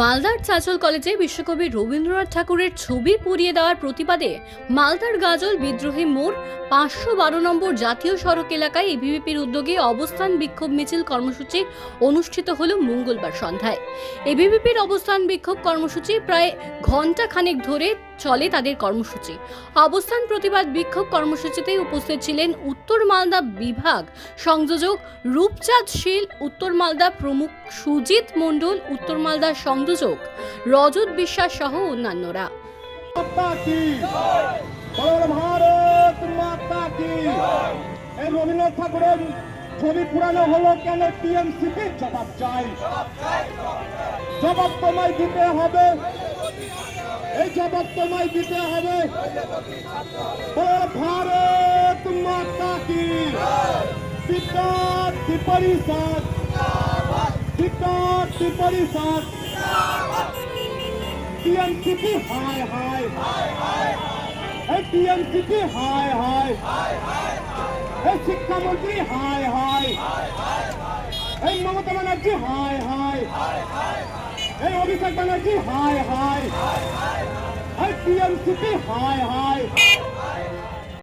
মালদার চাচল কলেজে বিশ্বকবি রবীন্দ্রনাথ ঠাকুরের ছবি পুড়িয়ে দেওয়ার প্রতিবাদে মালদার গাজল বিদ্রোহী মোড় পাঁচশো বারো নম্বর জাতীয় সড়ক এলাকায় এবিভিপির উদ্যোগে অবস্থান বিক্ষোভ মিছিল কর্মসূচি অনুষ্ঠিত হল মঙ্গলবার সন্ধ্যায়। এবিভিপির অবস্থান বিক্ষোভ কর্মসূচি প্রায় ঘণ্টা খানেক ধরে চলে তাদের কর্মসূচি। অবস্থান প্রতিবাদ বিক্ষোভ কর্মসূচিতে উপস্থিত ছিলেন উত্তর মালদা বিভাগ সংযোজক রূপচাঁদ শীল, উত্তর মালদা প্রমুখ সুজিত মণ্ডল, উত্তর মালদা সংযোজক রজত বিশ্বাস সহ অন্যান্যরা। কি? কি? রবীন্দ্রনাথ ঠাকুরের ছবি পুরানো হলো কেন টিএমসিপি জবাব চাই। জবাব তোমায় দিতে হবে। এই জবাব তোমায় দিতে হবে। বল ভারত মাতা কি? বিদ্যার্থী পরিষদ বিদ্যার্থী পরিষদ টিএমসিপি, হায় হায়। এই টিএমসিপি, হায় হায়। এই শিক্ষামন্ত্রী, হায় হায়। এই মমতা ব্যানার্জি, হায় হায়। এই অভিষেক ব্যানার্জি, হায় হায়। টিএমসিপি হায় হায়।